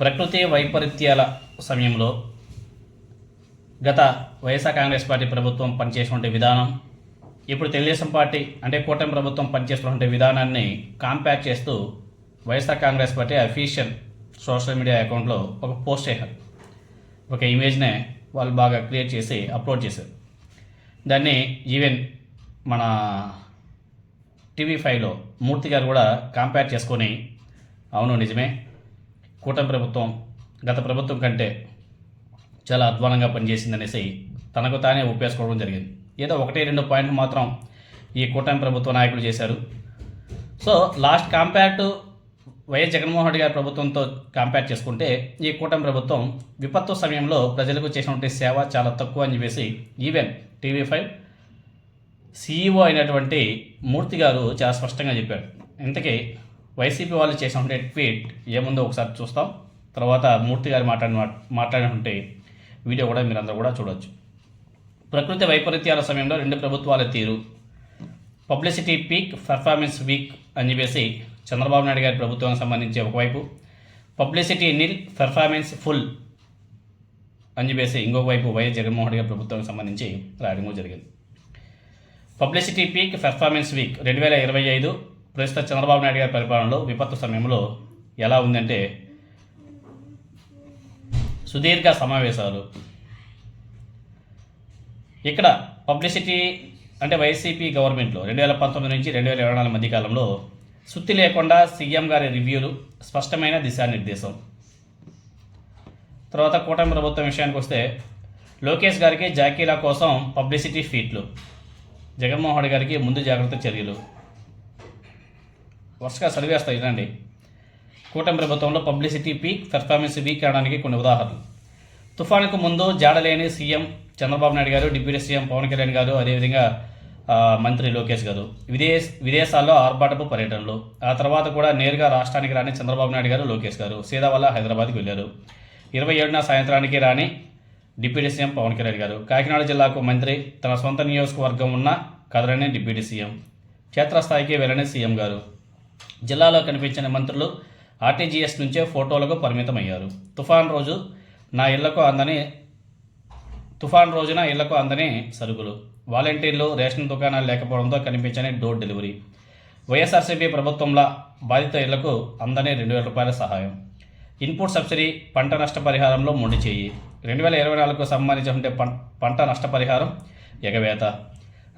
ప్రకృతి వైపరీత్యాల సమయంలో గత వైఎస్ఆర్ కాంగ్రెస్ పార్టీ ప్రభుత్వం పనిచేసినటువంటి విధానం ఇప్పుడు తెలుగుదేశం పార్టీ అంటే కూటమి ప్రభుత్వం పనిచేస్తున్నటువంటి విధానాన్ని కాంపేర్ చేస్తూ YSR Congress party official social media అకౌంట్లో ఒక పోస్ట్ చేశారు. ఒక ఇమేజ్నే వాళ్ళు బాగా క్రియేట్ చేసి అప్లోడ్ చేశారు. దాన్ని ఈవెన్ మన టీవీ ఫైవ్లో మూర్తి గారు కూడా కాంపేర్ చేసుకొని అవును నిజమే కూటమి ప్రభుత్వం గత ప్రభుత్వం కంటే చాలా అధ్వానంగా పనిచేసిందనేసి తనకు తానే ఒప్పేసుకోవడం జరిగింది. ఏదో ఒకటి రెండు పాయింట్లు మాత్రం ఈ కూటమి ప్రభుత్వ నాయకులు చేశారు. So last compare to YS Jaganmohan Reddy గారి ప్రభుత్వంతో కంపేర్ చేసుకుంటే ఈ కూటమి ప్రభుత్వం విపత్తు సమయంలో ప్రజలకు చేసినటువంటి సేవ చాలా తక్కువ అని చెప్పేసి ఈవెన్ టీవీ ఫైవ్ సీఈఓ అయినటువంటి మూర్తి గారు చాలా స్పష్టంగా చెప్పారు. ఇంతకీ వైసీపీ వాళ్ళు చేసినటువంటి ట్వీట్ ఏముందో ఒకసారి చూస్తాం. తర్వాత మూర్తి గారు మాట్లాడిన మాట్లాడినటువంటి వీడియో కూడా మీరందరూ కూడా చూడవచ్చు ప్రకృతి వైపరీత్యాల సమయంలో రెండు ప్రభుత్వాల తీరు. పబ్లిసిటీ పీక్ పెర్ఫార్మెన్స్ వీక్ అని చెప్పేసి చంద్రబాబు నాయుడు గారి ప్రభుత్వానికి సంబంధించి ఒకవైపు పబ్లిసిటీ నిల్ పెర్ఫార్మెన్స్ ఫుల్ అని చెప్పేసి ఇంకొక వైపు వైఎస్ జగన్మోహన్ రెడ్డి గారి ప్రభుత్వానికి సంబంధించి రాయడం జరిగింది. పబ్లిసిటీ పీక్ పెర్ఫార్మెన్స్ వీక్ రెండు వేల ఇరవై ఐదు ప్రస్తుత చంద్రబాబు నాయుడు గారి పరిపాలనలో విపత్తు సమయంలో ఎలా ఉందంటే సుదీర్ఘ సమావేశాలు. ఇక్కడ పబ్లిసిటీ అంటే వైసీపీ గవర్నమెంట్లో రెండు వేల పంతొమ్మిది నుంచి రెండు వేల ఇరవై నాలుగు మధ్య కాలంలో సుత్తి లేకుండా సీఎం గారి రివ్యూలు స్పష్టమైన దిశానిర్దేశం. తర్వాత కూటమి ప్రభుత్వం విషయానికి వస్తే లోకేష్ గారికి జాకీలా కోసం పబ్లిసిటీ ఫీట్లు. జగన్మోహన్ గారికి ముందు జాగ్రత్త చర్యలు. వరుసగా చదివేస్తాయి ఇదండి. కూటమి ప్రభుత్వంలో పబ్లిసిటీ పీక్ పెర్ఫార్మెన్స్ వీక్ అనడానికి కొన్ని ఉదాహరణలు. తుఫానుకు ముందు జాడలేని సీఎం చంద్రబాబు నాయుడు గారు డిప్యూటీ సీఎం పవన్ కళ్యాణ్ గారు అదేవిధంగా మంత్రి లోకేష్ గారు. విదేశ విదేశాల్లో ఆర్భాటపు పర్యటనలు. ఆ తర్వాత కూడా నేరుగా రాష్ట్రానికి రాని చంద్రబాబు నాయుడు గారు లోకేష్ గారు. సీదా వల్ల హైదరాబాద్కి వెళ్ళారు. ఇరవై ఏడున సాయంత్రానికి రాని డిప్యూటీ సీఎం పవన్ కళ్యాణ్ గారు. కాకినాడ జిల్లాకు మంత్రి తన సొంత నియోజకవర్గం ఉన్న కదలని డిప్యూటీ సీఎం. క్షేత్రస్థాయికి వెళ్ళని సీఎం గారు. జిల్లాలో కనిపించిన మంత్రులు ఆర్టీజీఎస్ నుంచే ఫోటోలకు పరిమితమయ్యారు. తుఫాన్ రోజు నా ఇళ్ళకు అందని తుఫాన్ రోజున ఇళ్ళకు అందని సరుకులు వాలంటీర్లు రేషన్ దుకాణాలు లేకపోవడంతో కనిపించని డోర్ డెలివరీ. వైఎస్ఆర్సీపీ ప్రభుత్వంలో బాధిత ఇళ్ళకు అందని రెండు వేల రూపాయల సహాయం. ఇన్పుట్ సబ్సిడీ పంట నష్టపరిహారంలో మొండి చేయి. రెండు వేల ఇరవై నాలుగుకు సంబంధించిన పంట నష్టపరిహారం ఎగవేత.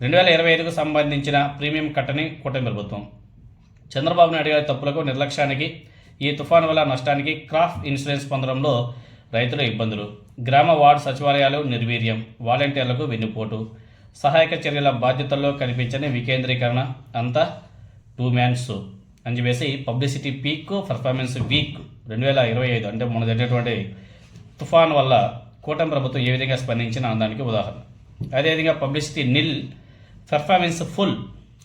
రెండు వేల ఇరవై ఐదుకు సంబంధించిన ప్రీమియం కట్టని కూటమి ప్రభుత్వం. చంద్రబాబు నాయుడు గారి తప్పులకు నిర్లక్ష్యానికి ఈ తుఫాను వల్ల నష్టానికి క్రాప్ ఇన్సూరెన్స్ పొందడంలో రైతుల ఇబ్బందులు. గ్రామ వార్డు సచివాలయాలు నిర్వీర్యం వాలంటీర్లకు వెన్నుపోటు. సహాయక చర్యల బాధ్యతల్లో కనిపించని వికేంద్రీకరణ అంతా టూ మ్యాన్స్ అని చెప్పేసి పబ్లిసిటీ పీక్ పర్ఫార్మెన్స్ వీక్. రెండు వేల ఇరవై ఐదు అంటే మొన్న జరిగినటువంటి తుఫాన్ వల్ల కూటమి ప్రభుత్వం ఏ విధంగా స్పందించిన దానికి ఉదాహరణ. అదేవిధంగా పబ్లిసిటీ నిల్ పెర్ఫార్మెన్స్ ఫుల్.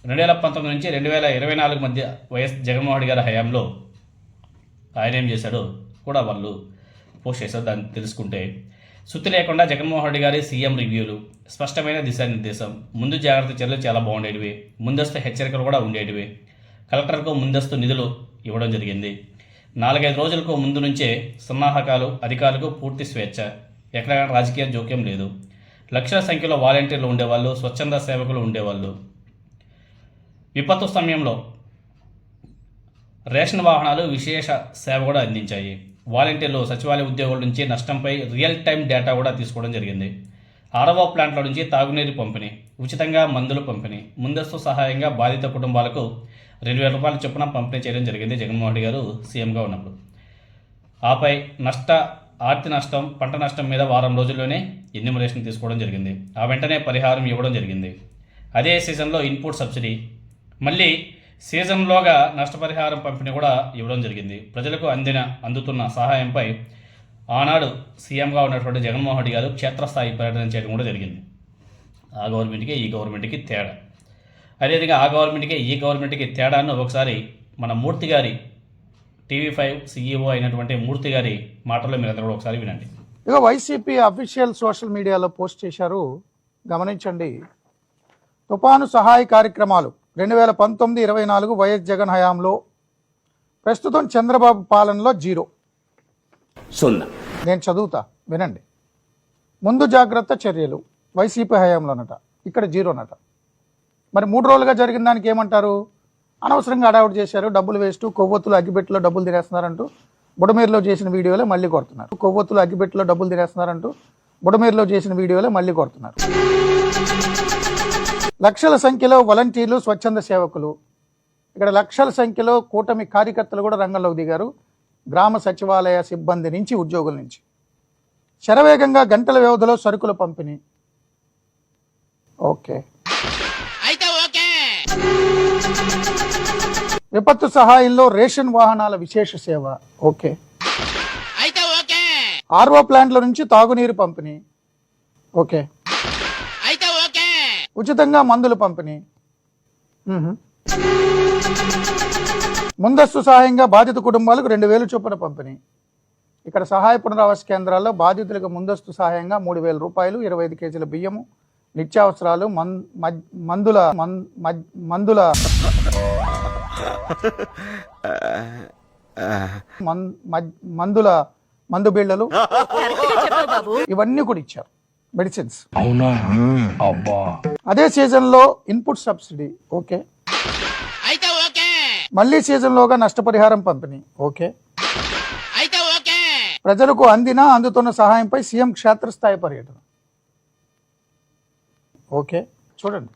రెండు వేల పంతొమ్మిది నుంచి రెండు వేల ఇరవై నాలుగు మధ్య వైఎస్ జగన్మోహన్ గారి హయాంలో ఆయన ఏం చేశాడో కూడా వాళ్ళు పోస్ట్ చేశారు. దాన్ని తెలుసుకుంటే సుత్తి లేకుండా జగన్మోహన్ రెడ్డి గారి సీఎం రివ్యూలు స్పష్టమైన దిశానిర్దేశం ముందు జాగ్రత్త చర్యలు చాలా బాగుండేటివి ముందస్తు హెచ్చరికలు కూడా ఉండేటివి. కలెక్టర్కు ముందస్తు నిధులు ఇవ్వడం జరిగింది. నాలుగైదు రోజులకు ముందు నుంచే సన్నాహకాలు అధికారులకు పూర్తి స్వేచ్ఛ. ఎక్కడ రాజకీయ జోక్యం లేదు. లక్షల సంఖ్యలో వాలంటీర్లు ఉండేవాళ్ళు స్వచ్ఛంద సేవకులు ఉండేవాళ్ళు. విపత్తు సమయంలో రేషన్ వాహనాలు విశేష సేవ కూడా అందించాయి. వాలంటీర్లు సచివాలయ ఉద్యోగుల నుంచి నష్టంపై రియల్ టైం డేటా కూడా తీసుకోవడం జరిగింది. ఆరవ ప్లాంట్ల నుంచి తాగునీరు పంపిణీ ఉచితంగా మందులు పంపిణీ ముందస్తు సహాయంగా బాధిత కుటుంబాలకు రెండు వేల రూపాయల చొప్పున పంపిణీ చేయడం జరిగింది జగన్మోహన్ రెడ్డి గారు సీఎంగా ఉన్నప్పుడు. ఆపై నష్ట ఆర్తి నష్టం పంట నష్టం మీద వారం రోజుల్లోనే ఎన్యూమరేషన్ తీసుకోవడం జరిగింది. ఆ వెంటనే పరిహారం ఇవ్వడం జరిగింది. అదే సీజన్లో ఇన్పుట్ సబ్సిడీ మళ్ళీ సీజన్లోగా నష్టపరిహారం పంపిణీ కూడా ఇవ్వడం జరిగింది. ప్రజలకు అందిన అందుతున్న సహాయంపై ఆనాడు సీఎంగా ఉన్నటువంటి జగన్మోహన్ రెడ్డి గారు క్షేత్రస్థాయి పర్యటన చేయడం కూడా జరిగింది. ఆ గవర్నమెంట్కి ఈ గవర్నమెంట్కి తేడా. అదేవిధంగా ఆ గవర్నమెంట్కి ఈ గవర్నమెంట్కి తేడాను ఒకసారి మన మూర్తి గారి టీవీ ఫైవ్ సీఈఓ అయినటువంటి మూర్తి గారి మాటల్లో మీరు అందరూ కూడా ఒకసారి వినండి. ఇక వైసీపీ అఫీషియల్ సోషల్ మీడియాలో పోస్ట్ చేశారు. గమనించండి. తుపాను సహాయ కార్యక్రమాలు రెండు వేల పంతొమ్మిది ఇరవై నాలుగు వైఎస్ జగన్ హయాంలో ప్రస్తుతం చంద్రబాబు పాలనలో జీరో. సున్నా. నేను చదువుతా వినండి. ముందు జాగ్రత్త చర్యలు. వైసీపీ హయాంలోనట ఇక్కడ జీరోనట. మరి మూడు రోజులుగా జరిగిన దానికి ఏమంటారు? అనవసరంగా అడావుట్ చేశారు డబ్బులు వేస్ట్ కొవ్వొత్తులు అగ్గిపెట్టులో డబ్బులు తినేస్తున్నారంటూ బుడమేరులో చేసిన వీడియోలే మళ్ళీ కొడుతున్నారు. కొవ్వొత్తులు అగ్గిపెట్టులో డబ్బులు తినేస్తున్నారంటూ బుడమేరులో చేసిన వీడియోలే మళ్ళీ కొడుతున్నారు. లక్షల సంఖ్యలో వాలంటీర్లు స్వచ్ఛంద సేవకులు. ఇక్కడ లక్షల సంఖ్యలో కూటమి కార్యకర్తలు కూడా రంగంలోకి దిగారు. గ్రామ సచివాలయ సిబ్బంది నుంచి ఉద్యోగుల నుంచి. శరవేగంగా గంటల వ్యవధిలో సరుకుల పంపిణీ. ఓకే. విపత్తు సహాయంలో రేషన్ వాహనాల విశేష సేవ. ఓకే. ఆర్ఓ ప్లాంట్ల నుంచి తాగునీరు పంపిణీ. ఓకే. ఉచితంగా మందులు పంపిణీ. ముందస్తు సహాయంగా బాధిత కుటుంబాలకు రెండు వేలు చొప్పున పంపిణీ. ఇక్కడ సహాయ పునరావాస కేంద్రాల్లో బాధితులకు ముందస్తు సహాయంగా మూడు వేల రూపాయలు ఇరవై ఐదు కేజీల బియ్యము నిత్యావసరాలు మందుల మందుల మందుల మందు బిళ్ళలు ఇవన్నీ కూడా ఇచ్చారు. మెడిసిన్స్. అవునా? అబ్బా. అదే సీజన్లో ఇన్పుట్ సబ్సిడీ ఓకే. మళ్ళీ సీజన్లోగా నష్టపరిహారం పంపిణీ ఓకే. ప్రజలకు అందిన అందుతున్న సహాయంపై సీఎం క్షేత్రస్థాయి పర్యటన. ఓకే. చూడండి.